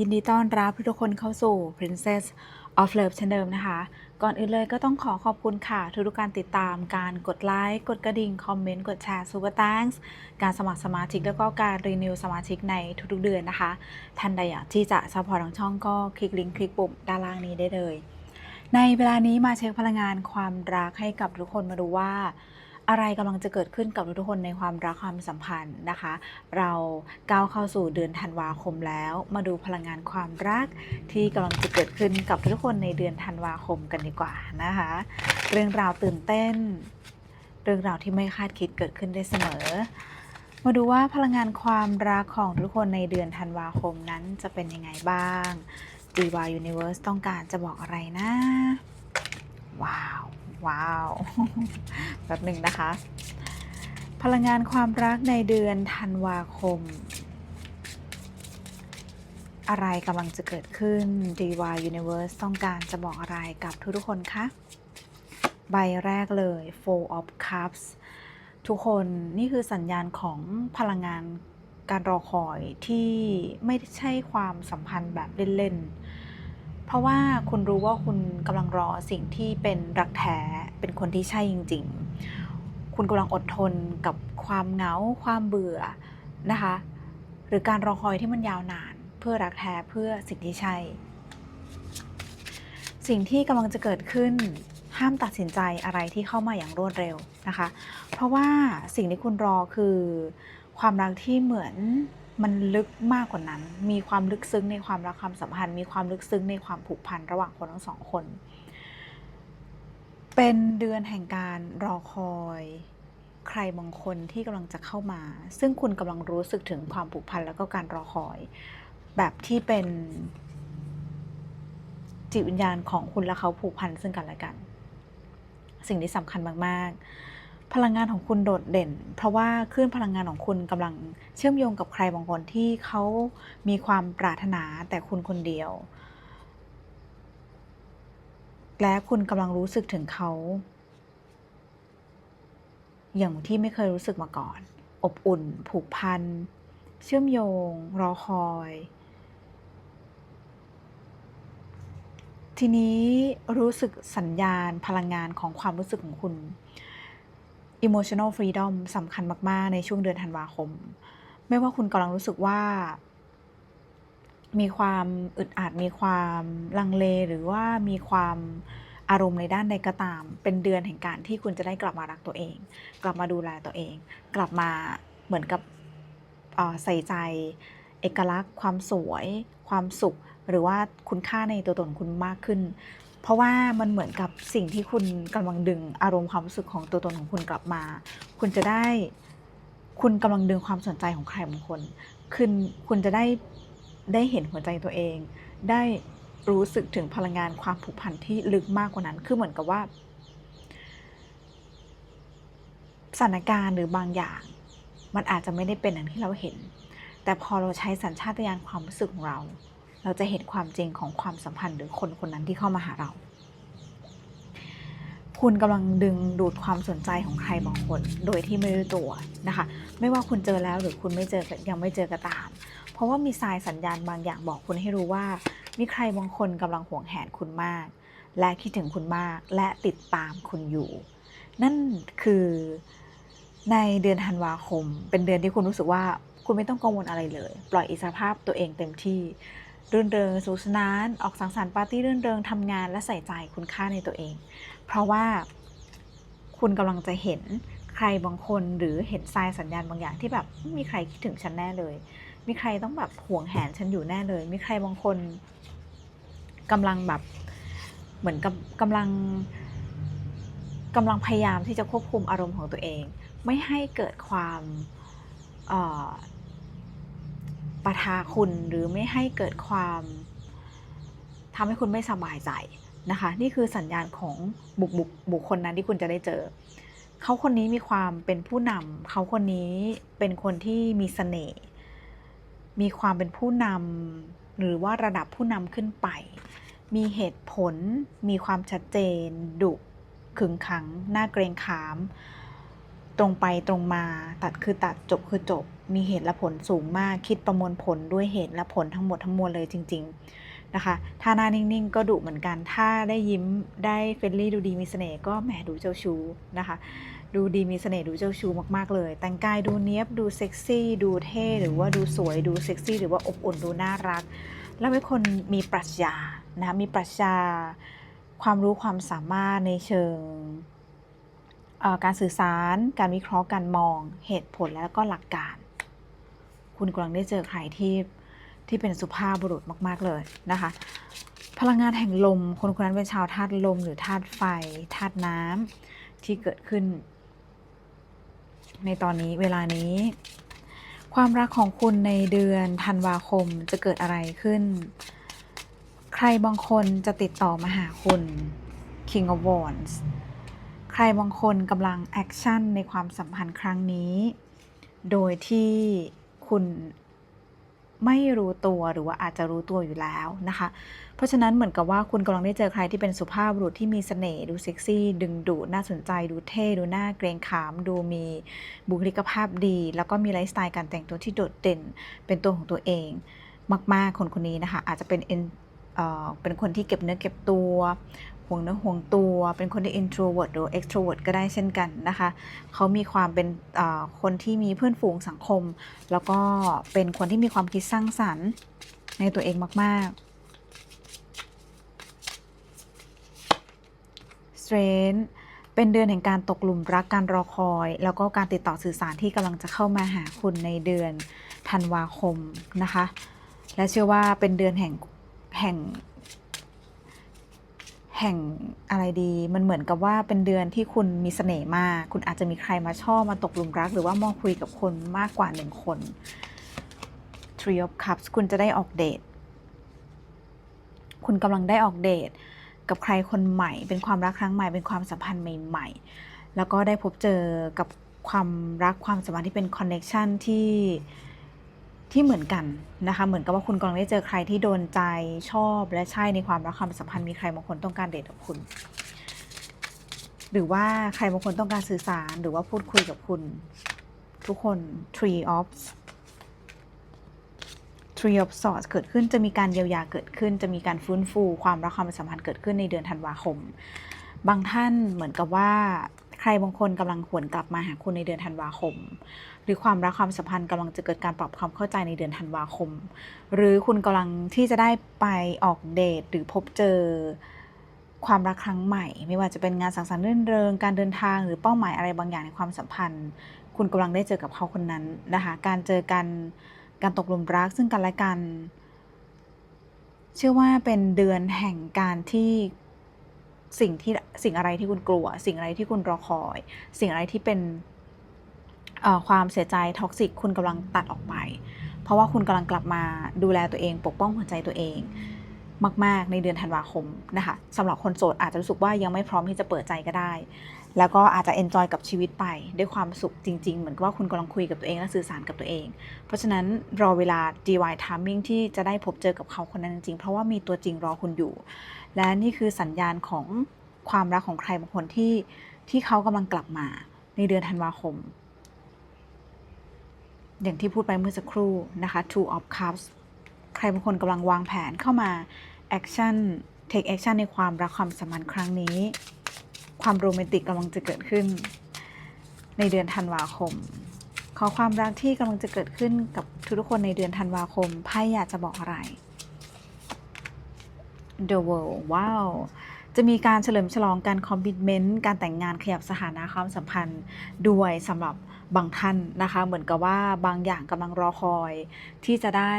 ยินดีต้อนรับทุกคนเข้าสู่ Princess of Love เช่นเดิมนะคะ ก่อนอื่นเลยก็ต้องขอขอบคุณค่ะ ทุกการติดตามการกดไลค์ กดกระดิ่ง คอมเมนต์ กดแชร์ Super Thanks การสมัครสมาชิกแล้วก็การรีนิวสมาชิกในทุกๆเดือนนะคะ ท่านใดอยากที่จะซัพพอร์ตทางช่องก็คลิกลิงก์คลิกปุ่มด้านล่างนี้ได้เลย ในเวลานี้มาเช็คพลังงานความรักให้กับทุกคนมาดูว่า อะไรกำลังจะเกิดขึ้นกับทุกคนในความรักความสัมพันธ์นะคะ เราก้าวเข้าสู่เดือนธันวาคมแล้ว มาดูพลังงานความรักที่กำลังจะเกิดขึ้นกับทุกคนในเดือนธันวาคมกันดีกว่านะคะ เรื่องราวตื่นเต้น เรื่องราวที่ไม่คาดคิดเกิดขึ้นได้เสมอ มาดูว่าพลังงานความรักของทุกคนในเดือนธันวาคมนั้นจะเป็นยังไงบ้าง d ีวา Universe ต้องการจะบอกอะไรนะ ว้าว ว้าวแป๊บหนึ่งนะคะ พลังงานความรักในเดือนธันวาคม อะไรกำลังจะเกิดขึ้น d ีวา Universe ต้องการจะบอกอะไรกับทุกๆคนคะใบแรกเลย Four of Cups ทุกคนนี่คือสัญญาณของพลังงานการรอคอยที่ไม่ใช่ความสัมพันธ์แบบเล่น ๆ เพราะว่าคุณรู้ว่าคุณกำลังรอสิ่งที่เป็นรักแท้เป็นคนที่ใช่จริง ๆ คุณกำลังอดทนกับความเหงา ความเบื่อนะคะ หรือการรอคอยที่มันยาวนาน เพื่อรักแท้เพื่อสิ่งที่ใช่ สิ่งที่กำลังจะเกิดขึ้นห้ามตัดสินใจอะไรที่เข้ามาอย่างรวดเร็วนะคะ เพราะว่าสิ่งที่คุณรอคือความรักที่เหมือน มันลึกมากกว่านั้น มีความลึกซึ้งในความรักความสัมพันธ์ มีความลึกซึ้งในความผูกพันระหว่างคนทั้งสองคน เป็นเดือนแห่งการรอคอย ใครบางคนที่กำลังจะเข้ามา ซึ่งคุณกำลังรู้สึกถึงความผูกพันแล้วก็การรอคอย แบบที่เป็นจิตวิญญาณของคุณและเขาผูกพันซึ่งกันและกัน สิ่งที่สำคัญมาก ๆ พลังงานของคุณโดดเด่น เพราะว่าคลื่นพลังงานของคุณกำลังเชื่อมโยงกับใครบางคนที่เขามีความปรารถนาแต่คุณคนเดียว และคุณกำลังรู้สึกถึงเขา อย่างที่ไม่เคยรู้สึกมาก่อน อบอุ่น ผูกพัน เชื่อมโยง รอคอย ทีนี้รู้สึกสัญญาณพลังงานของความรู้สึกของคุณ emotional freedom สำคัญมากๆ ในช่วงเดือนธันวาคม ไม่ว่าคุณกำลังรู้สึกว่า มีความอึดอัด มีความลังเล หรือว่ามีความอารมณ์ในด้านใดก็ตาม เป็นเดือนแห่งการที่คุณจะได้กลับมารักตัวเอง กลับมาดูแลตัวเอง กลับมาเหมือนกับใส่ใจเอกลักษณ์ ความสวย ความสุข หรือว่าคุณค่าในตัวตนคุณมากขึ้น เพราะว่ามันเหมือนกับสิ่งที่คุณกำลังดึงอารมณ์ความรู้สึกของตัวตนของคุณกลับมา คุณจะได้ คุณกำลังดึงความสนใจของใครบางคนคุณคุณจะได้ได้เห็นหัวใจตัวเอง ได้รู้สึกถึงพลังงานความผูกพันที่ลึกมากกว่านั้น คือเหมือนกับว่าสถานการณ์หรือบางอย่าง มันอาจจะไม่ได้เป็นอย่างที่เราเห็น แต่พอเราใช้สัญชาตญาณความรู้สึกของเรา เราจะเห็นความจริงของความสัมพันธ์หรือคนคนนั้นที่เข้ามาหาเรา คุณกำลังดึงดูดความสนใจของใครบางคน โดยที่ไม่รู้ตัวนะคะ ไม่ว่าคุณเจอแล้วหรือคุณไม่เจอยังไม่เจอก็ตาม เพราะว่ามีสายสัญญาณบางอย่างบอกคุณให้รู้ว่า มีใครบางคนกำลังห่วงแหนคุณมาก และคิดถึงคุณมากและติดตามคุณอยู่ นั่นคือในเดือนธันวาคม เป็นเดือนที่คุณรู้สึกว่าคุณไม่ต้องกังวลอะไรเลย ปล่อยอิสรภาพตัวเองเต็มที่ รื่นเริงสนุกสนาน ออกสังสรรค์ปาร์ตี้รื่นเริงทำงานและใส่ใจคุณค่าในตัวเอง เพราะว่าคุณกำลังจะเห็นใครบางคนหรือเห็นทรายสัญญาณบางอย่างที่แบบไม่มีใครคิดถึงฉันแน่เลย มีใครต้องแบบห่วงแหนฉันอยู่แน่เลย มีใครบางคนกำลังแบบเหมือนกับกำลังกำลังพยายามที่จะควบคุมอารมณ์ของตัวเอง ไม่ให้เกิดความ ปะทาคุณหรือไม่ให้เกิดความทำให้คุณไม่สบายใจนะคะ นี่คือสัญญาณของบุคบุคบุคคลนั้นที่คุณจะได้เจอ เขาคนนี้มีความเป็นผู้นำเขาคนนี้เป็นคนที่มีเสน่ห์มีความเป็นผู้นำหรือว่าระดับผู้นำขึ้นไป มีเหตุผล มีความชัดเจน ดุขึงขังน่าเกรงขาม ตรงไปตรงมา ตัดคือตัดจบคือจบ มีเหตุและผลสูงมาก คิดประมวลผลด้วยเหตุและผลทั้งหมดทั้งมวลเลยจริง ๆนะคะ ถ้าหน้านิ่งๆ ก็ดุเหมือนกัน ถ้าได้ยิ้มได้เฟรนลี่ดูดีมีเสน่ห์ก็แหมดูเจ้าชู้นะคะ ดูดีมีเสน่ห์ดูเจ้าชู้มากๆเลย แต่งกายดูเนี้ยบดูเซ็กซี่ดูเท่หรือว่าดูสวยดูเซ็กซี่หรือว่าอบอุ่นดูน่ารัก แล้วเป็นคนมีปรัชญานะคะมีปรัชญาความรู้ความสามารถในเชิงการสื่อสาร การวิเคราะห์ การมอง เหตุผล แล้วก็หลักการ คุณกำลังได้เจอใครที่ที่เป็นสุภาพบุรุษมาก ๆ เลยนะคะ พลังงานแห่งลม คนคนนั้นเป็นชาวธาตุลม หรือธาตุไฟธาตุน้ำที่เกิดขึ้น ในตอนนี้เวลานี้ ความรักของคุณในเดือนธันวาคมจะเกิดอะไรขึ้น ใครบางคนจะติดต่อมาหาคุณ King of Wands ใครบางคนกำลังแอคชั่นในความสัมพันธ์ครั้งนี้ โดยที่ คุณไม่รู้ตัวหรือว่าอาจจะรู้ตัวอยู่แล้วนะคะ เพราะฉะนั้นเหมือนกับว่าคุณกำลังได้เจอใครที่เป็นสุภาพบุรุษที่มีเสน่ห์ดูเซ็กซี่ ดึงดูดน่าสนใจ ดูเท่ดูน่าเกรงขาม ดูมีบุคลิกภาพดี แล้วก็มีไลฟ์สไตล์การแต่งตัวที่โดดเด่น เป็นตัวของตัวเอง มาก ๆ คนคนนี้นะคะ อาจจะเป็นเเป็นคนที่เก็บเนื้อเก็บตัว วงเนื้อห่วงตัว เป็นคนที่ introvert หรือ extrovert ก็ได้เช่นกันนะคะ เขามีความเป็นคนที่มีเพื่อนฝูงสังคม แล้วก็เป็นคนที่มีความคิดสร้างสรรค์ในตัวเองมาก ๆ Strength เป็นเดือนแห่งการตกหลุมรักการรอคอย แล้วก็การติดต่อสื่อสารที่กำลังจะเข้ามาหาคุณในเดือนธันวาคมนะคะ และเชื่อว่าเป็นเดือนแห่งแห่ง แห่งอะไรดี มันเหมือนกับว่าเป็นเดือนที่คุณมีเสน่ห์มาก คุณอาจจะมีใครมาชอบมาตกหลุมรัก หรือว่ามาคุยกับคนมากกว่าหนึ่งคน Three of Cups คุณจะได้ออกเดท คุณกำลังได้ออกเดท กับใครคนใหม่ เป็นความรักครั้งใหม่ เป็นความสัมพันธ์ใหม่ ๆ แล้วก็ได้พบเจอกับความรักความสัมพันธ์ที่เป็นคอนเน็ชันที่ ที่เหมือนกันนะคะเหมือนกับว่าคุณกำลังได้เจอใครที่โดนใจชอบและใช่ในความรักความสัมพันธ์มีใครบางคนต้องการเดทกับคุณ หรือว่าใครบางคนต้องการสื่อสารหรือว่าพูดคุยกับคุณ ทุกคน Tree of Tree of Swords เกิดขึ้นจะมีการเยียวยาเกิดขึ้น จะมีการฟื้นฟูความรักความสัมพันธ์เกิดขึ้นในเดือนธันวาคม บางท่านเหมือนกับว่า ใครบางคนกำลังหวนกลับมาหาคุณในเดือนธันวาคม หรือความรักความสัมพันธ์กำลังจะเกิดการปรับความเข้าใจในเดือนธันวาคม หรือคุณกำลังที่จะได้ไปออกเดทหรือพบเจอความรักครั้งใหม่ ไม่ว่าจะเป็นงานสังสรรค์รื่นเริงการเดินทางหรือเป้าหมายอะไรบางอย่างในความสัมพันธ์ คุณกำลังได้เจอกับเขาคนนั้นนะคะการเจอกันการตกหลุมรักซึ่งกันและกัน เชื่อว่าเป็นเดือนแห่งการที่ สิ่งที่สิ่งอะไรที่คุณกลัว สิ่งอะไรที่คุณรอคอย สิ่งอะไรที่เป็นความเสียใจท็อกซิกคุณกำลังตัดออกไป เพราะว่าคุณกำลังกลับมาดูแลตัวเอง ปกป้องหัวใจตัวเอง มาก ๆ ในเดือนธันวาคมนะคะสำหรับคนโสดอาจจะรู้สึกว่ายังไม่พร้อมที่จะเปิดใจก็ได้ แล้วก็อาจจะเอนจอยกับชีวิตไป ด้วยความสุขจริง ๆ เหมือนกับว่าคุณกำลังคุยกับตัวเองและสื่อสารกับตัวเอง เพราะฉะนั้นรอเวลา DY timing ที่จะได้พบเจอกับเขาคนนั้นจริง ๆ เพราะว่ามีตัวจริงรอคุณอยู่ และนี่คือสัญญาณของความรักของใครบางคนที่ที่เขากำลังกลับมาในเดือนธันวาคม อย่างที่พูดไปเมื่อสักครู่นะคะ Two of Cups ใครบางคนกำลังวางแผนเข้ามา action take action ในความรักความสัมพันธ์ครั้งนี้ ความโรแมนติกกำลังจะเกิดขึ้น ในเดือนธันวาคม ขอความรักที่กำลังจะเกิดขึ้นกับทุกๆคนในเดือนธันวาคมไพ่อยากจะบอกอะไร The World ว้าวจะมีการเฉลิมฉลองการคอมมิชเมนต์การแต่งงานขยับสถานะความสัมพันธ์ด้วยสำหรับบางท่านนะคะ เหมือนกับว่าบางอย่างกำลังรอคอยที่จะได้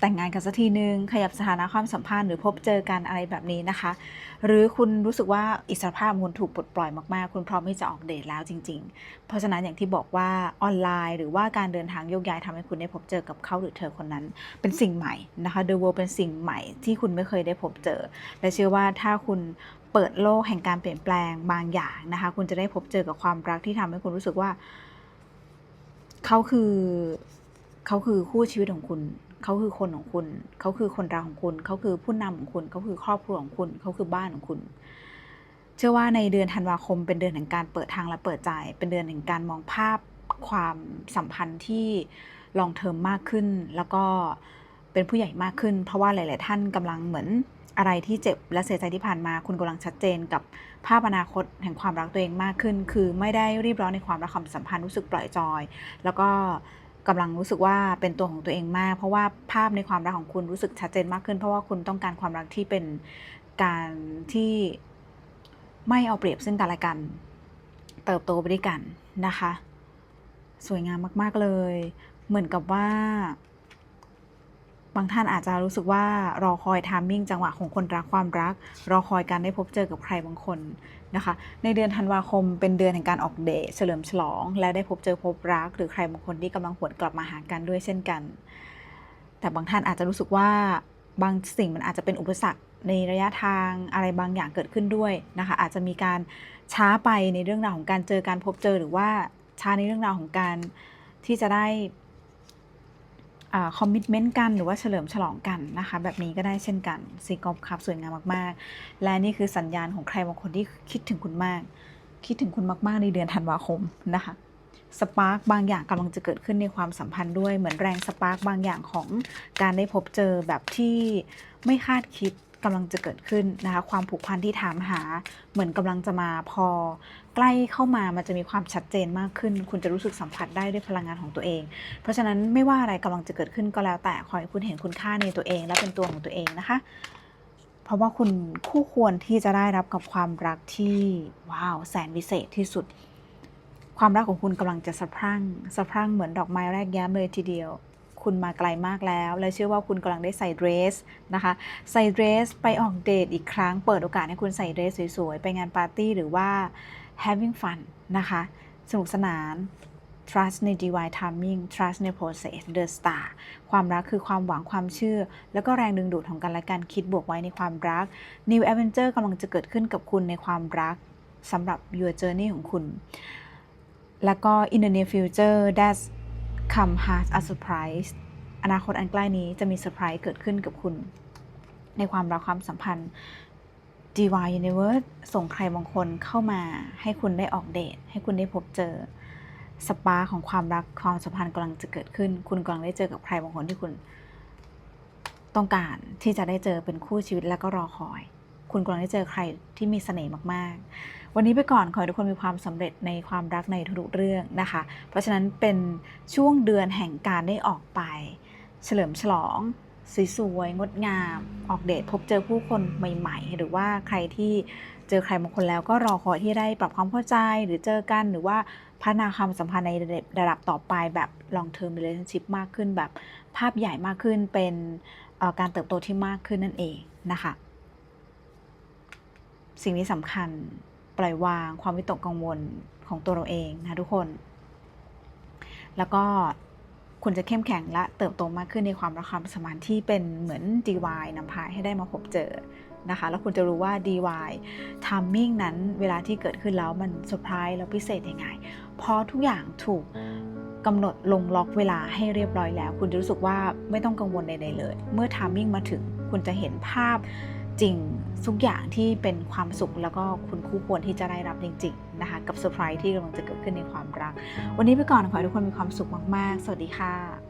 แต่งงานกันสักทีนึง ขยับสถานะความสัมพันธ์หรือพบเจอกันอะไรแบบนี้นะคะ หรือคุณรู้สึกว่าอิสรภาพคุณถูกปลดปล่อยมากๆ คุณพร้อมที่จะออกเดทแล้วจริง ๆ เพราะฉะนั้นอย่างที่บอกว่าออนไลน์ หรือว่าการเดินทางโยกย้ายทำให้คุณได้พบเจอกับเขาหรือเธอคนนั้น เป็นสิ่งใหม่นะคะ The World เป็นสิ่งใหม่ที่คุณไม่เคยได้พบเจอ และเชื่อว่าถ้าคุณเปิดโลกแห่งการเปลี่ยนแปลงบางอย่างนะคะ คุณจะได้พบเจอกับความรักที่ทำให้คุณรู้สึกว่าเขาคือเขาคือคู่ชีวิตของคุณ เขาคือคนของคุณ เขาคือคนรักของคุณ เขาคือผู้นำของคุณ เขาคือครอบครัวของคุณ เขาคือบ้านของคุณ เชื่อว่าในเดือนธันวาคมเป็นเดือนแห่งการเปิดทางและเปิดใจ เป็นเดือนแห่งการมองภาพความสัมพันธ์ที่ลองเทอมมากขึ้น แล้วก็เป็นผู้ใหญ่มากขึ้น เพราะว่าหลาย ๆ ท่านกำลังเหมือนอะไรที่เจ็บและเสียใจที่ผ่านมา คุณกำลังชัดเจนกับภาพอนาคตแห่งความรักตัวเองมากขึ้น คือไม่ได้รีบร้อนในความรักความสัมพันธ์รู้สึกปล่อยจอย แล้วก็ กำลังรู้สึกว่าเป็นตัวของตัวเองมาก เพราะว่าภาพในความรักของคุณรู้สึกชัดเจนมากขึ้น เพราะว่าคุณต้องการความรักที่เป็นการที่ไม่เอาเปรียบซึ่งกันและกัน เติบโตไปด้วยกันนะคะ สวยงามมาก ๆ เลย เหมือนกับว่า บางท่านอาจจะรู้สึกว่ารอคอยทามมิ่งจังหวะของคนรักความรัก รอคอยการได้พบเจอกับใครบางคนนะคะ ในเดือนธันวาคมเป็นเดือนแห่งการออกเดทเฉลิมฉลอง และได้พบเจอพบรัก หรือใครบางคนที่กำลังหวนกลับมาหากันด้วยเช่นกัน แต่บางท่านอาจจะรู้สึกว่าบางสิ่งมันอาจจะเป็นอุปสรรคในระยะทางอะไรบางอย่างเกิดขึ้นด้วยนะคะ อาจจะมีการช้าไปในเรื่องราวของการเจอการพบเจอหรือว่าช้าในเรื่องราวของการที่จะได้ คอมมิชเมนต์กันหรือว่าเฉลิมฉลองกันนะคะ แบบนี้ก็ได้เช่นกันซีกอฟครับสวยงามมากๆ และนี่คือสัญญาณของใครบางคนที่คิดถึงคุณมาก คิดถึงคุณมากๆในเดือนธันวาคมนะคะสปาร์กบางอย่างกำลังจะเกิดขึ้นในความสัมพันธ์ด้วยเหมือนแรงสปาร์กบางอย่างของการได้พบเจอแบบที่ไม่คาดคิดกำลังจะเกิดขึ้นนะคะ ความผูกพันที่ถามหาเหมือนกำลังจะมาพอ ใกล้เข้ามามันจะมีความชัดเจนมากขึ้น คุณจะรู้สึกสัมผัสได้ด้วยพลังงานของตัวเอง เพราะฉะนั้นไม่ว่าอะไรกำลังจะเกิดขึ้นก็แล้วแต่ขอให้คุณเห็นคุณค่าในตัวเอง และเป็นตัวของตัวเองนะคะ เพราะว่าคุณคู่ควรที่จะได้รับกับความรักที่ว้าวแสนวิเศษที่สุด ความรักของคุณกำลังจะสะพรั่งสะพรั่งเหมือนดอกไม้แรกแย้มเลยทีเดียวคุณมาไกลมากแล้ว และเชื่อว่าคุณกำลังได้ใส่เดรสนะคะ ใส่เดรสไปออกเดทอีกครั้ง เปิดโอกาสให้คุณใส่เดรสสวยๆ ไปงานปาร์ตี้หรือว่า having fun นะคะ สนุกสนาน trust ใน divine timing trust ใน process the star ความรักคือความหวังความเชื่อ แล้วก็แรงดึงดูดของกันและกันคิดบวกไว้ในความรัก new adventure กำลังจะเกิดขึ้นกับคุณในความรักสำหรับ your journey ของคุณ แล้วก็ in the near future that come has a surprise อนาคตอันใกล้นี้จะมีเซอร์ไพรส์เกิดขึ้นกับคุณ ในความรักความสัมพันธ์ Divine Universe ส่งใครบางคนเข้ามาให้คุณได้ออกเดท ให้คุณได้พบเจอสปาของความรักความสัมพันธ์กำลังจะเกิดขึ้น คุณกำลังได้เจอกับใครบางคนที่คุณต้องการที่จะได้เจอเป็นคู่ชีวิตแล้วก็รอคอย คุณกำลังได้เจอใครที่มีเสน่ห์มากๆ วันนี้ไปก่อนขอให้ทุกคนมีความสำเร็จในความรักในทุกเรื่องนะคะ เพราะฉะนั้นเป็นช่วงเดือนแห่งการได้ออกไป เฉลิมฉลอง สวยๆ งดงาม ออกเดทพบเจอผู้คนใหม่ ๆ หรือว่าใครที่เจอใครบางคนแล้วก็รอคอยที่ได้ปรับความเข้าใจหรือเจอกันหรือว่าพัฒนาความสัมพันธ์ในระดับต่อไปแบบ long term relationship มากขึ้นแบบภาพใหญ่มากขึ้นเป็นการเติบโตที่มากขึ้นนั่นเองนะคะ สิ่งที่สำคัญปล่อยวางความวิตกกังวลของตัวเราเองนะทุกคน แล้วก็ คุณจะเข้มแข็งและเติบโตมากขึ้นในความรักความสมพันที่เป็นเหมือน DY นำพาให้ได้มาพบเจอนะคะ แล้วคุณจะรู้ว่า DY ทามมิ่งนั้นเวลาที่เกิดขึ้นแล้วมันเซอร์ไพรส์แล้วพิเศษยังไง เพราะทุกอย่างถูกกำหนดลงล็อกเวลาให้เรียบร้อยแล้ว คุณจะรู้สึกว่าไม่ต้องกังวลใดๆเลย เมื่อทามมิ่งมาถึงคุณจะเห็นภาพ จริงทุกอย่างที่เป็นความสุขแล้วก็คุณคู่ควรที่จะได้รับจริง ๆ นะคะ กับเซอร์ไพรส์ที่กำลังจะเกิดขึ้นในความรัก วันนี้ไปก่อนขอให้ทุกคนมีความสุขมาก ๆ สวัสดีค่ะ